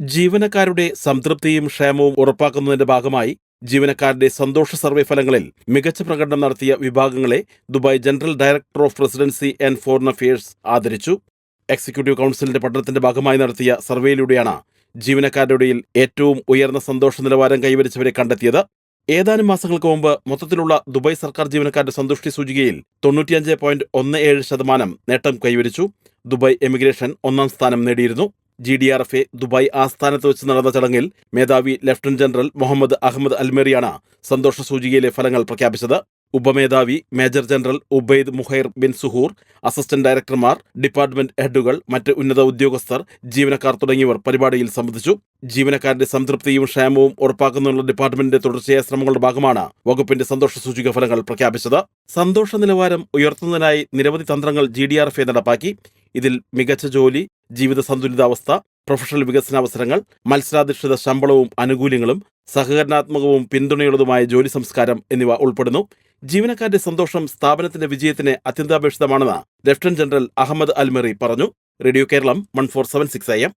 ജീവനക്കാരുടെ സംതൃപ്തിയും ക്ഷേമവും ഉറപ്പാക്കുന്നതിന്റെ ഭാഗമായി ജീവനക്കാരുടെ സന്തോഷ സർവേ ഫലങ്ങളിൽ മികച്ച പ്രകടനം നടത്തിയ വിഭാഗങ്ങളെ Dubai general director of residency and foreign affairs ആദരിച്ചു. എക്സിക്യൂട്ടീവ് കൗൺസിലിന്റെ പഠനത്തിന്റെ ഭാഗമായി നടത്തിയ സർവേയിലൂടെയാണ് ജീവനക്കാരുടെ ഏറ്റവും ഉയർന്ന സന്തോഷ നിലവാരം കൈവരിച്ചവരെ കണ്ടെത്തിയത്. ഏതാനും മാസങ്ങൾക്ക് മുമ്പ് മൊത്തത്തിലുള്ള ദുബായ് സർക്കാർ ജീവനക്കാരുടെ സന്തുഷ്ടി സൂചികയിൽ തൊണ്ണൂറ്റിയഞ്ച് പോയിന്റ് ഒന്ന് ഏഴ് ശതമാനം നേട്ടം കൈവരിച്ചു. ദുബായ് എമിഗ്രേഷൻ ഒന്നാം സ്ഥാനം നേടിയിരുന്നു. G D R F A Dubai ആസ്ഥാനത്ത് വെച്ച് നടന്ന ചടങ്ങിൽ മേധാവി ലഫ്റ്റനന്റ് ജനറൽ മുഹമ്മദ് അഹമ്മദ് അൽമേറിയാണ് സന്തോഷ സൂചികയിലെ ഫലങ്ങൾ പ്രഖ്യാപിച്ചത്. ഉപമേധാവി major general Obaid Muhair bin Suhoor assistant ഡയറക്ടർമാർ department ഹെഡുകൾ മറ്റ് ഉന്നത ഉദ്യോഗസ്ഥർ ജീവനക്കാർ തുടങ്ങിയവർ പരിപാടിയിൽ സംബന്ധിച്ചു. ജീവനക്കാരുടെ സംതൃപ്തിയും ക്ഷേമവും ഉറപ്പാക്കുന്നതിനുള്ള ഡിപ്പാർട്ട്മെന്റിന്റെ തുടർച്ചയായ ശ്രമങ്ങളുടെ ഭാഗമാണ് വകുപ്പിന്റെ സന്തോഷ സൂചിക ഫലങ്ങൾ പ്രഖ്യാപിച്ചത്. സന്തോഷ നിലവാരം ഉയർത്തുന്നതിനായി നിരവധി തന്ത്രങ്ങൾ ജി ഡി ആർ എഫ് നടപ്പാക്കി. ഇതിൽ മികച്ച ജോലി ജീവിത സന്തുലിതാവസ്ഥ പ്രൊഫഷണൽ വികസനാവസരങ്ങൾ മത്സരാധിഷ്ഠിത ശമ്പളവും ആനുകൂല്യങ്ങളും സഹകരണാത്മകവും പിന്തുണയുള്ളതുമായ ജോലി സംസ്കാരം എന്നിവ ഉൾപ്പെടുന്നു. ജീവനക്കാരുടെ സന്തോഷം സ്ഥാപനത്തിന്റെ വിജയത്തിന് അത്യന്താപേക്ഷിതമാണെന്ന് lieutenant general Ahmed Al Marri പറഞ്ഞു. Radio Keralam one four seven six I M